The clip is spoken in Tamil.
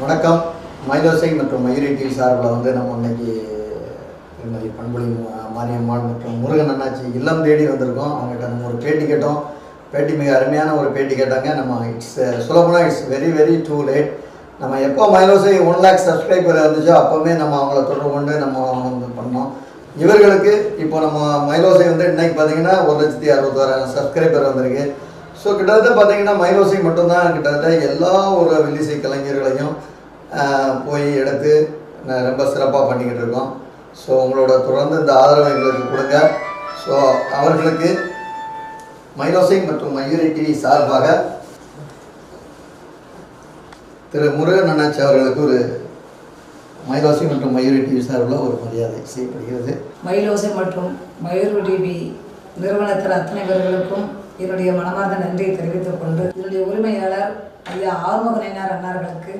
வணக்கம். மயிலோசை மற்றும் மயூரி சார்பில் வந்து நம்ம இன்னைக்கு திருமதி பண்புலி மா- மாரியம்மாள் மற்றும் முருகன் அண்ணாச்சி இல்லம் தேடி வந்திருக்கோம். அவங்ககிட்ட நம்ம ஒரு பேட்டி கேட்டோம். பேட்டி மிக அருமையான ஒரு பேட்டி கேட்டாங்க. நம்ம இட்ஸ் சுலபமாக it's very very too late நம்ம எப்போ மயிலோசை ஒன் லேக் சப்ஸ்கிரைபர் வந்துச்சோ அப்போவுமே நம்ம அவங்கள தொடர்பு கொண்டு நம்ம வந்து பண்ணோம். இவர்களுக்கு இப்போ நம்ம மயிலோசை வந்து இன்னைக்கு பார்த்தீங்கன்னா ஒரு லட்சத்தி அறுபத்தாறாயிரம் சப்ஸ்கிரைபர் வந்திருக்கு. ஸோ கிட்டத்தட்ட பார்த்தீங்கன்னா மயிலோசை மட்டும்தான் கிட்டத்தட்ட எல்லா ஒரு வில்லிசை கலைஞர்களையும் போய் எடுத்து ரொம்ப சிறப்பாக பண்ணிக்கிட்டு இருக்கோம். ஸோ உங்களோட தொடர்ந்து இந்த ஆதரவை எங்களுக்கு கொடுங்க. ஸோ அவர்களுக்கு மயிலோசை மற்றும் மயூரி டிவி சார்பாக திரு முருகன் அண்ணாச்சி அவர்களுக்கு ஒரு மயிலோசை மற்றும் மயூரி டிவி சார்பில் ஒரு மரியாதை செய்யப்படுகிறது. மயிலோசை மற்றும் மயூரி டிவி நிறுவனத்தில் அத்தனை பேர்களுக்கும் என்னுடைய மனமார்ந்த நன்றியை தெரிவித்துக் கொண்டு என்னுடைய உரிமையாளர் ஐயா ஆறுமுகனையார் அன்னார்களுக்கு